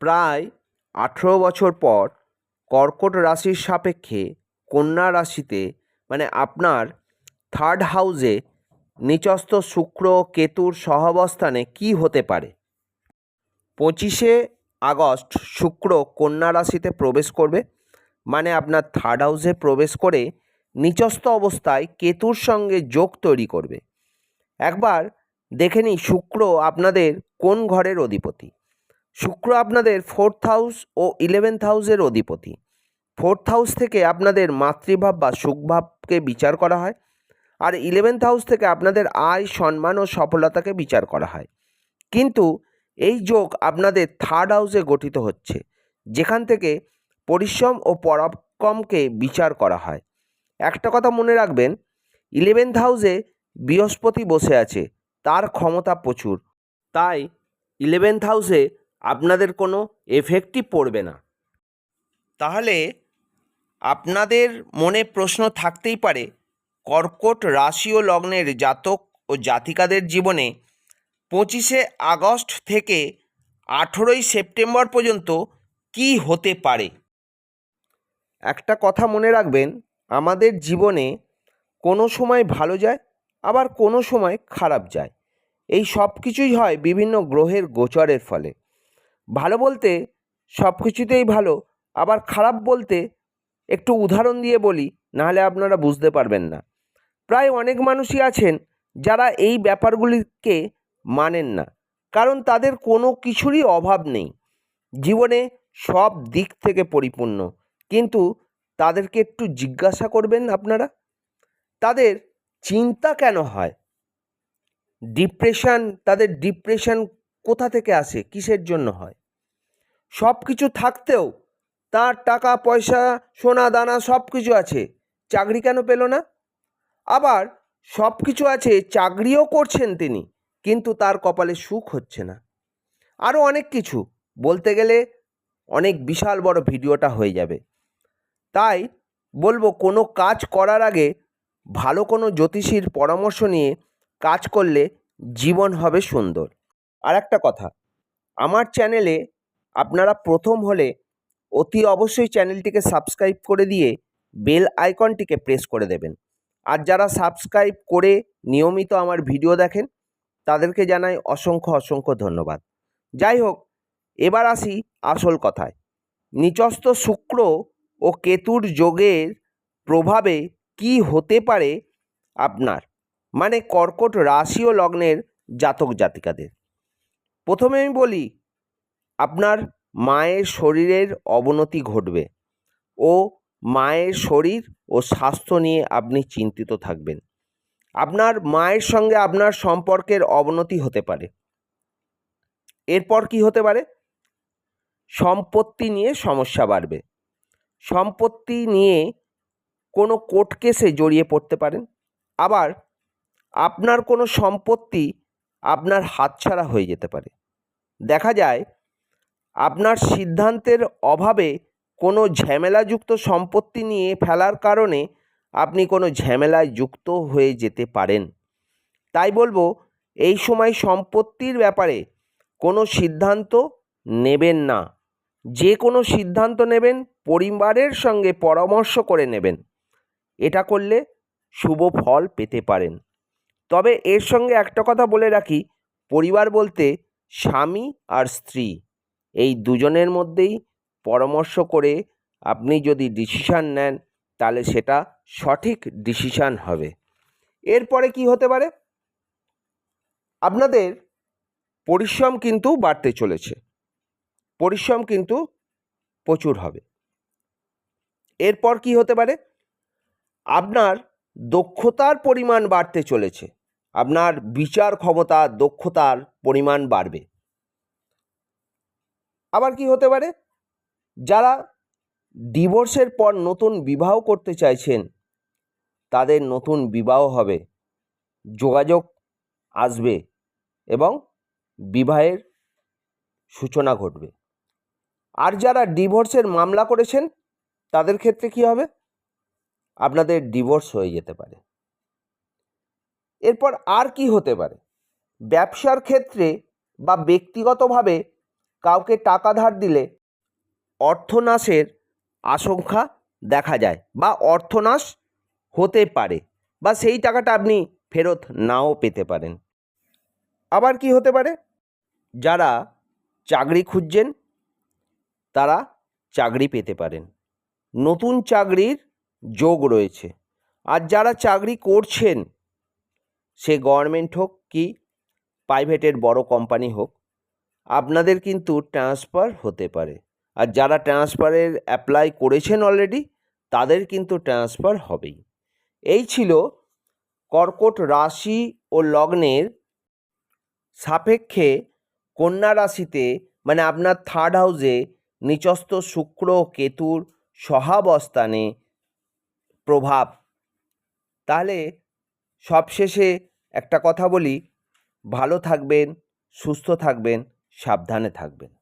প্রায় আঠেরো বছর পর কর্কট রাশির সাপেক্ষে কন্যা রাশিতে মানে আপনার থার্ড হাউসে নিচস্থ শুক্র কেতুর সহাবস্থানে কি হতে পারে? পঁচিশে আগস্ট শুক্র কন্যা রাশিতে প্রবেশ করবে মানে আপনার থার্ড হাউসে প্রবেশ করে নিচস্থ অবস্থায় কেতুর সঙ্গে যোগ তৈরি করবে। একবার দেখে নিই শুক্র আপনাদের কোন ঘরের অধিপতি? শুক্র আপনাদের ফোর্থ হাউস ও ইলেভেন্থ হাউসের অধিপতি। ফোর্থ হাউস থেকে আপনাদের মাতৃভাব বা সুখভাবকে বিচার করা হয় আর ইলেভেন্থ হাউস থেকে আপনাদের আয়, সম্মান ও সফলতাকে বিচার করা হয়। কিন্তু এই যোগ আপনাদের থার্ড হাউসে গঠিত হচ্ছে, যেখান থেকে পরিশ্রম ও পরাক্রমকে বিচার করা হয়। একটা কথা মনে রাখবেন ইলেভেন্থ হাউসে বৃহস্পতি বসে আছে, তার ক্ষমতা প্রচুর। তাই ইলেভেন্থ হাউসে আপনাদের কোনো এফেক্টই পড়বে না। তাহলে আপনাদের মনে প্রশ্ন থাকতেই পারে, কর্কট রাশি ও লগ্নের জাতক ও জাতিকাদের জীবনে পঁচিশে আগস্ট থেকে আঠেরোই সেপ্টেম্বর পর্যন্ত কি হতে পারে? একটা কথা মনে রাখবেন, আমাদের জীবনে কোনো সময় ভালো যায়, আবার কোনো সময় খারাপ যায়। এই সব কিছুই হয় বিভিন্ন গ্রহের গোচরের ফলে। ভালো বলতে সব কিছুতেই ভালো, আবার খারাপ বলতে একটু উদাহরণ দিয়ে বলি, নাহলে আপনারা বুঝতে পারবেন না। প্রায় অনেক মানুষই আছেন যারা এই ব্যাপারগুলিকে মানেন না, কারণ তাদের কোনো কিছুরই অভাব নেই। জীবনে সব দিক থেকে পরিপূর্ণ, কিন্তু তাদেরকে একটু জিজ্ঞাসা করবেন আপনারা? তাদের চিন্তা কেন হয়? ডিপ্রেশন, তাদের ডিপ্রেশন কোথা থেকে আসে, কিসের জন্য হয়? সব কিছু থাকতেও তার টাকা, পয়সা, সোনা, দানা সব কিছু আছে, চাকরি কেন পেল না? আবার সব কিছু আছে, চাকরিও করছেন তিনি, কিন্তু তার কপালে সুখ হচ্ছে না। আরও অনেক কিছু, বলতে গেলে অনেক বিশাল বড় ভিডিওটা হয়ে যাবে। তাই বলব, কোনো কাজ করার আগে ভালো কোনো জ্যোতিষীর পরামর্শ নিয়ে কাজ করলে জীবন হবে সুন্দর। আর একটা কথা, আমার চ্যানেলে আপনারা প্রথম হলে অতি অবশ্যই চ্যানেলটিকে সাবস্ক্রাইব করে দিয়ে বেল আইকনটিকে প্রেস করে দেবেন। আর যারা সাবস্ক্রাইব করে নিয়মিত আমার ভিডিও দেখেন, তাদেরকে জানাই অসংখ্য অসংখ্য ধন্যবাদ। যাই হোক, এবার আসি আসল কথায়। নিচস্থ শুক্র ও কেতুর যোগের প্রভাবে কি হতে পারে আপনার? মানে কর্কট রাশি ও লগ্নের জাতক জাতিকাদের। প্রথমে আমি বলি, আপনার মায়ের শরীরের অবনতি ঘটবে ও মায়ের শরীর ও স্বাস্থ্য নিয়ে আপনি চিন্তিত থাকবেন। আপনার মায়ের সঙ্গে আপনার সম্পর্কের অবনতি হতে পারে। এরপর কি হতে পারে? সম্পত্তি নিয়ে সমস্যা বাড়বে। সম্পত্তি নিয়ে কোনো কোর্ট কেসে জড়িয়ে পড়তে পারেন। আবার আপনার কোনো সম্পত্তি আপনার হাতছাড়া হয়ে যেতে পারে। দেখা যায়, আপনার সিদ্ধান্তের অভাবে কোনো ঝামেলাযুক্ত সম্পত্তি নিয়ে ফেলার কারণে আপনি কোনো ঝামেলায় যুক্ত হয়ে যেতে পারেন। তাই বলব, এই সময় সম্পত্তির ব্যাপারে কোনো সিদ্ধান্ত নেবেন না। যে কোনো সিদ্ধান্ত নেবেন, পরিবারের সঙ্গে পরামর্শ করে নেবেন। এটা করলে শুভ ফল পেতে পারেন। তবে এর সঙ্গে একটা কথা বলে রাখি, পরিবার বলতে স্বামী আর স্ত্রী। এই দুজনের মধ্যেই পরামর্শ করে আপনি যদি ডিসিশান নেন, তাহলে সেটা সঠিক ডিসিশান হবে। এরপরে কি হতে পারে? আপনাদের পরিশ্রম কিন্তু বাড়তে চলেছে। পরিশ্রম কিন্তু প্রচুর হবে। এরপর কি হতে পারে? আপনার দক্ষতার পরিমাণ বাড়তে চলেছে। আপনার বিচার ক্ষমতা, দক্ষতার পরিমাণ বাড়বে। আবার কি হতে পারে? যারা ডিভোর্সের পর নতুন বিবাহ করতে চাইছেন, তাদের নতুন বিবাহ হবে, যোগাযোগ আসবে এবং বিবাহের সূচনা ঘটবে। আর যারা ডিভোর্সের মামলা করেছেন, তাদের ক্ষেত্রে কি হবে? আপনাদের ডিভোর্স হয়ে যেতে পারে। এরপর আর কি হতে পারে? ব্যবসার ক্ষেত্রে বা ব্যক্তিগতভাবে কাউকে টাকা ধার দিলে অর্থনাশের আশঙ্কা দেখা যায় বা অর্থনাশ হতে পারে বা সেই টাকাটা আপনি ফেরত নাও পেতে পারেন। আবার কি হতে পারে? যারা চাকরি খুঁজছেন, তারা চাকরি পেতে পারেন। নতুন চাকরির যোগ রয়েছে। আর যারা চাকরি করছেন সে গভর্নমেন্ট হোক কি প্রাইভেটের বড় কোম্পানি হোক, আপনাদের কিন্তু ট্রান্সফার হতে পারে। আর যারা ট্রান্সফারের অ্যাপ্লাই করেছেন অলরেডি তাদের কিন্তু ট্রান্সফার হবেই। এই ছিল কর্কট রাশি ও লগ্নের সাপেক্ষে কন্যা রাশিতে মানে আপনার থার্ড হাউসে নিচস্থ শুক্র, কেতুর সহাবস্থানে প্রভাব। তাহলে সবশেষে একটা কথা বলি ভালো থাকবেন সুস্থ থাকবেন সাবধানে থাকবেন।